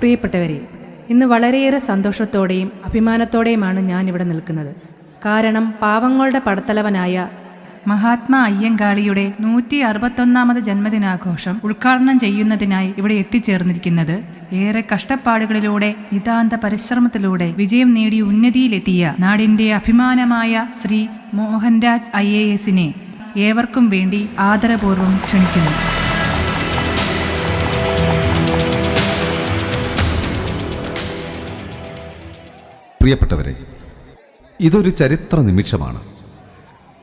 പ്രിയപ്പെട്ടവരെ ഇന്ന് വളരെയേറെ സന്തോഷത്തോടെയും അഭിമാനത്തോടെയുമാണ് ഞാൻ ഇവിടെ നിൽക്കുന്നത്. കാരണം പാവങ്ങളുടെ പടത്തലവനായ മഹാത്മാ അയ്യങ്കാളിയുടെ നൂറ്റി അറുപത്തൊന്നാമത് ജന്മദിനാഘോഷം ഉദ്ഘാടനം ചെയ്യുന്നതിനായി ഇവിടെ എത്തിച്ചേർന്നിരിക്കുന്നത് ഏറെ കഷ്ടപ്പാടുകളിലൂടെ നിതാന്ത പരിശ്രമത്തിലൂടെ വിജയം നേടി ഉന്നതിയിലെത്തിയ നാടിന്റെ അഭിമാനമായ ശ്രീ മോഹൻരാജ് ഐ എ എസിനെ ഏവർക്കും വേണ്ടി ആദരപൂർവം ക്ഷണിക്കുന്നു. പ്രിയപ്പെട്ടവരെ ഇതൊരു ചരിത്ര നിമിഷമാണ്.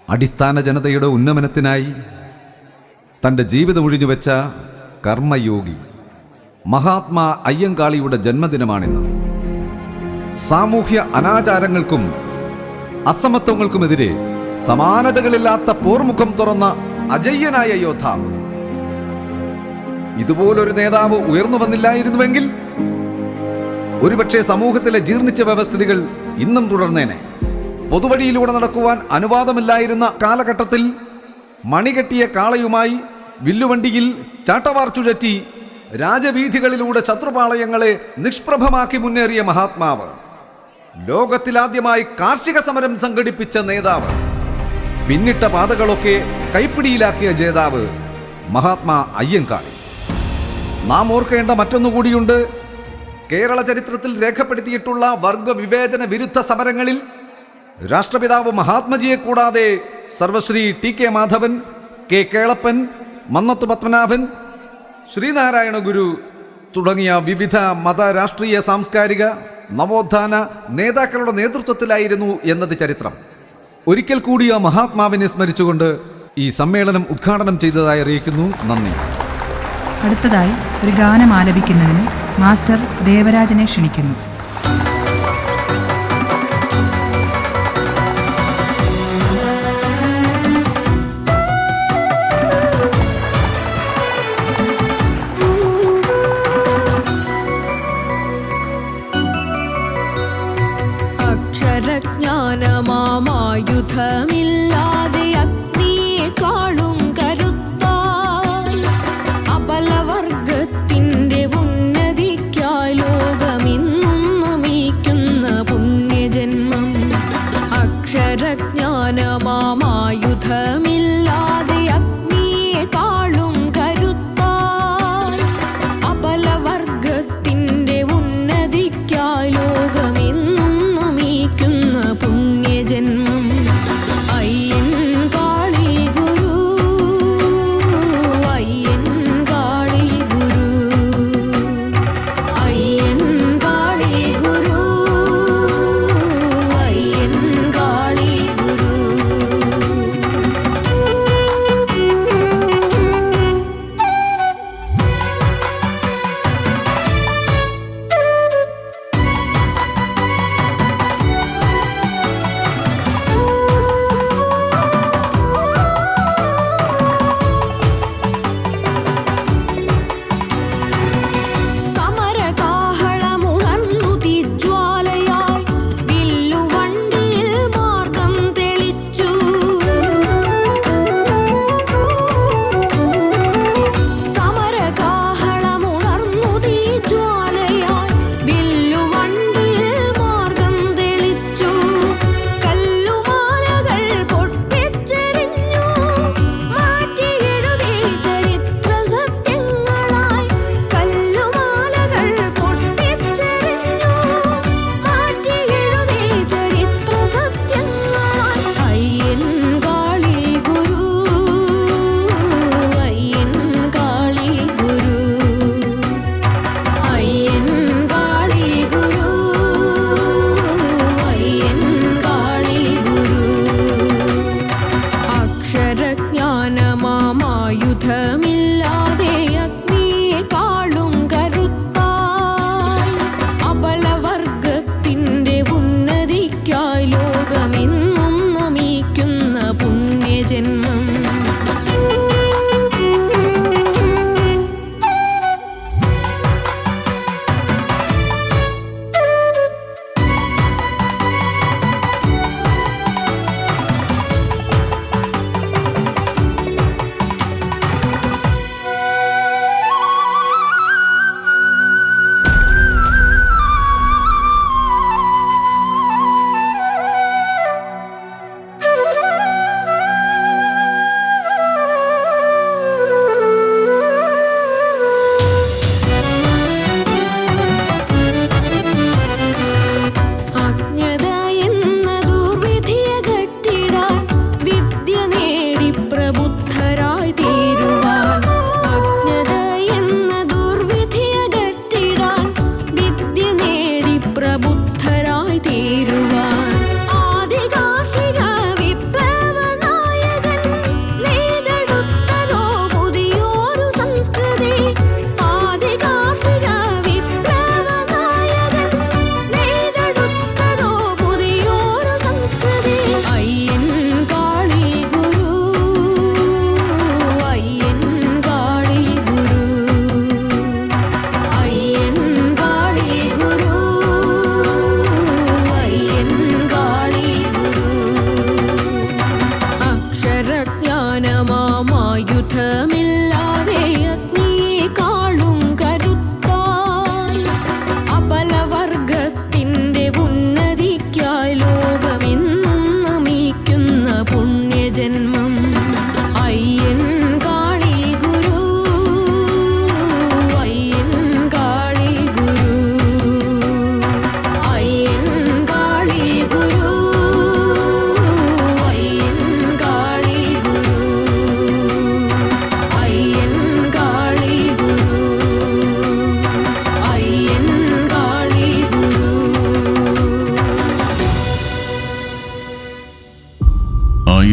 അടിസ്ഥാന ജനതയുടെ ഉന്നമനത്തിനായി തന്റെ ജീവിതം ഒഴിഞ്ഞുവെച്ച കർമ്മയോഗി മഹാത്മാ അയ്യങ്കാളിയുടെ ജന്മദിനമാണിന്ന്. സാമൂഹ്യ അനാചാരങ്ങൾക്കും അസമത്വങ്ങൾക്കുമെതിരെ സമാനതകളില്ലാത്ത പോർമുഖം തുറന്ന അജയ്യനായ യോദ്ധാവ്. ഇതുപോലൊരു നേതാവ് ഉയർന്നു വന്നില്ലായിരുന്നുവെങ്കിൽ ഒരുപക്ഷെ സമൂഹത്തിലെ ജീർണിച്ച വ്യവസ്ഥിതികൾ ഇന്നും തുടർന്നേനെ. പൊതുവഴിയിലൂടെ നടക്കുവാൻ അനുവാദമില്ലായിരുന്ന കാലഘട്ടത്തിൽ മണികെട്ടിയ കാളയുമായി വില്ലുവണ്ടിയിൽ ചാട്ടവാർ ചുഴറ്റി രാജവീഥികളിലൂടെ ശത്രുപാളയങ്ങളെ നിഷ്പ്രഭമാക്കി മുന്നേറിയ മഹാത്മാവ്. ലോകത്തിലാദ്യമായി കാർഷിക സമരം സംഘടിപ്പിച്ച നേതാവ്. പിന്നിട്ട പാതകളൊക്കെ കൈപ്പിടിയിലാക്കിയ ജേതാവ് മഹാത്മാ അയ്യങ്കാളി. നാം ഓർക്കേണ്ട മറ്റൊന്നുകൂടിയുണ്ട് കേരള ചരിത്രത്തിൽ രേഖപ്പെടുത്തിയിട്ടുള്ള വർഗവിവേചന വിരുദ്ധ സമരങ്ങളിൽ രാഷ്ട്രപിതാവ് മഹാത്മജിയെ കൂടാതെ Sarvashri T K Madhavan K Kelappan Mannath Padmanabhan Sreenarayana Guru തുടങ്ങിയ വിവിധ മത രാഷ്ട്രീയ സാംസ്കാരിക നവോത്ഥാന നേതാക്കളുടെ നേതൃത്വത്തിലായിരുന്നു എന്നത് ചരിത്രം. ഒരിക്കൽ കൂടി ആ മഹാത്മാവിനെ സ്മരിച്ചുകൊണ്ട് ഈ സമ്മേളനം ഉദ്ഘാടനം ചെയ്തതായി അറിയിക്കുന്നു. നന്ദി. അടുത്തതായി ഒരു ഗാനം ആലപിക്കുന്നതിന് മാസ്റ്റർ ദേവരാജനെ ക്ഷണിക്കുന്നു. അക്ഷരജ്ഞാനമാമായുധമില്ലാതെ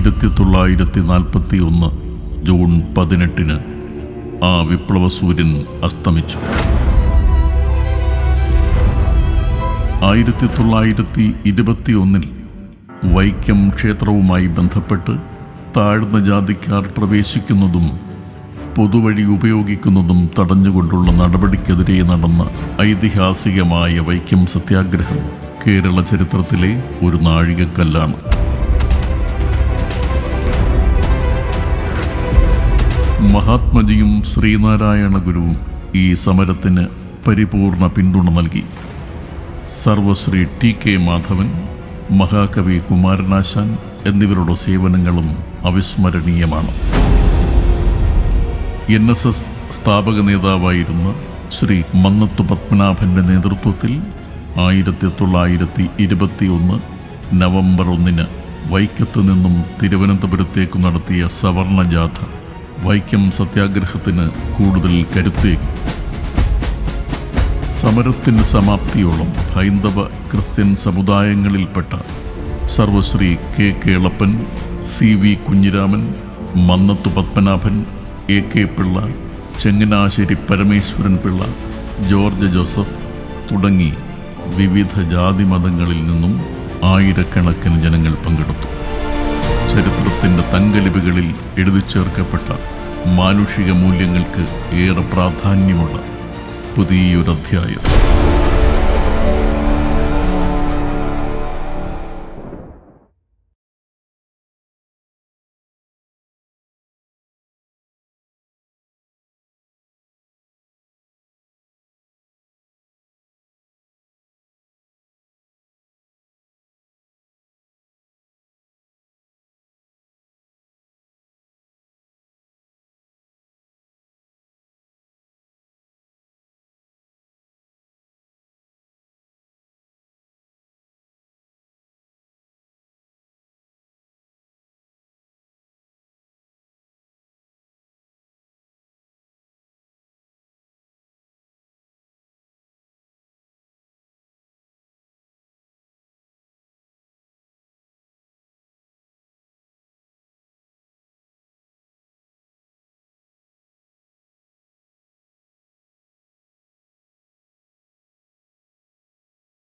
ആയിരത്തി തൊള്ളായിരത്തി നാൽപ്പത്തി ഒന്ന് ജൂൺ പതിനെട്ടിന് ആ വിപ്ലവ സൂര്യൻ അസ്തമിച്ചു. ആയിരത്തി തൊള്ളായിരത്തി ഇരുപത്തിയൊന്നിൽ വൈക്കം ക്ഷേത്രവുമായി ബന്ധപ്പെട്ട് താഴ്ന്ന ജാതിക്കാർ പ്രവേശിക്കുന്നതും പൊതുവഴി ഉപയോഗിക്കുന്നതും തടഞ്ഞുകൊണ്ടുള്ള നടപടിക്കെതിരെ നടന്ന ഐതിഹാസികമായ വൈക്കം സത്യാഗ്രഹം കേരള ചരിത്രത്തിലെ ഒരു നാഴികക്കല്ലാണ്. മഹാത്മജിയും ശ്രീനാരായണ ഗുരുവും ഈ സമരത്തിന് പരിപൂർണ പിന്തുണ നൽകി. സർവശ്രീ ടി കെ മാധവൻ മഹാകവി കുമാരനാശാൻ എന്നിവരുടെ സേവനങ്ങളും അവിസ്മരണീയമാണ്. എൻ എസ് എസ് സ്ഥാപക നേതാവായിരുന്ന ശ്രീ മന്നത്ത് പത്മനാഭന്റെ നേതൃത്വത്തിൽ ആയിരത്തി തൊള്ളായിരത്തി ഇരുപത്തി ഒന്ന് നവംബർ ഒന്നിന് വൈക്കത്ത് നിന്നും തിരുവനന്തപുരത്തേക്ക് നടത്തിയ സവർണ ജാഥ വൈക്കം സത്യാഗ്രഹത്തിന് കൂടുതൽ കരുത്തേകി സമരത്തിന്റെ സമാപ്തിയോളം ഹൈന്ദവ Christian സമുദായങ്ങളിൽപ്പെട്ട Sarvashri K Kelappan C V Kunhiraman Mannathu Padmanabhan A K Pillai Changanassery Parameswaran Pillai George Joseph തുടങ്ങി വിവിധ ജാതി മതങ്ങളിൽ നിന്നും ആയിരക്കണക്കിന് ജനങ്ങൾ പങ്കെടുത്തു. ചരിത്രത്തിന്റെ തങ്കലിപികളിൽ എഴുതി ചേർക്കപ്പെട്ട മാനുഷിക മൂല്യങ്ങൾക്ക് ഏറെ പ്രാധാന്യമുള്ള പുതിയൊരധ്യായം.